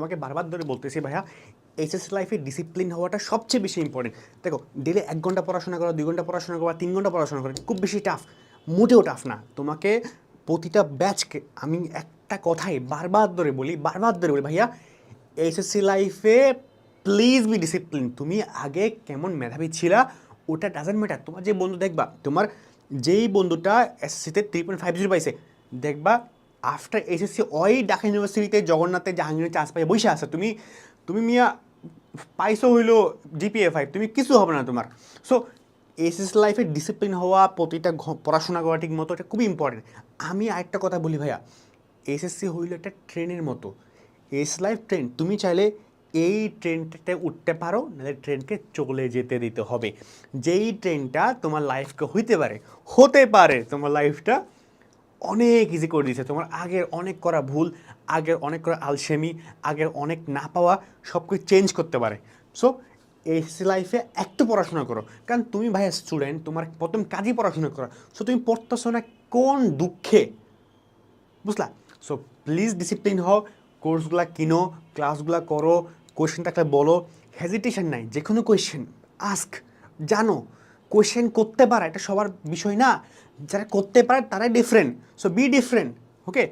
তোমাকে বারবার ধরে বলতেছি ভাইয়া এইচএস লাইফে ডিসিপ্লিন হওয়াটা সবচেয়ে বেশি ইম্পর্টেন্ট দেখো ডেলি এক ঘণ্টা পড়াশোনা করা, দুই ঘণ্টা পড়াশোনা করা তিন ঘণ্টা পড়াশোনা করা, খুব বেশি টাফ মোটেও টাফ না। তোমাকে প্রতিটা ব্যাচকে আমি একটা কথাই বারবার ধরে বলি, বারবার ধরে বলি, ভাইয়া এইচএসসি লাইফে প্লিজ বি ডিসিপ্লিন তুমি আগে কেমন মেধাবী ছিলা, ওটা ডাজেন্ট ম্যাটার তোমার যে বন্ধু দেখবা, তোমার যেই বন্ধুটা এসএসসিতে থ্রি পয়েন্ট ফাইভ জিরো পাইছে, দেখবা আফটার এইচএসসি ওই ঢাকা ইউনিভার্সিটিতে জগন্নাথে জাহাঙ্গীরের চান্স পাই বসে আছে। তুমি তুমি মিয়া পাইছো হইল জিপিএ ফাইভ তুমি কিছু হবে না তোমার। সো এসএস লাইফে ডিসিপ্লিন হওয়া, প্রতিটা পড়াশোনা করা ঠিক মতো এটা খুবই ইম্পর্টেন্ট আমি আরেকটা কথা বলি ভাইয়া এসএসসি হইল একটা ট্রেনের মতো। এস লাইফ ট্রেন তুমি চাইলে এই ট্রেনটাতে উঠতে পারো, নাহলে ট্রেনকে চলে যেতে দিতে হবে। যেই ট্রেনটা তোমার লাইফকে হইতে পারে, হতে পারে তোমার লাইফটা অনেক ইজি করে দিয়েছে। তোমার আগের অনেক করা ভুল, আগের অনেক করা আলসেমি আগের অনেক না পাওয়া সব কিছু চেঞ্জ করতে পারে। সো এসি লাইফে একটু পড়াশোনা করো। কারণ তুমি ভাই স্টুডেন্ট তোমার প্রথম কাজই পড়াশোনা করো। সো তুমি পড়তেছো না কোন দুঃখে? বুঝলা? সো প্লিজ ডিসিপ্লিন হও কোর্সগুলো কিনো ক্লাসগুলো করো কোয়েশ্চেন থাকলে বলো। হেজিটেশন নাই যে কোনো কোয়েশ্চেন আস্ক জানো। কোয়েশ্চেন করতে পারা, এটা সবার বিষয় না। যারা করতে পারে, তারাই different so be different okay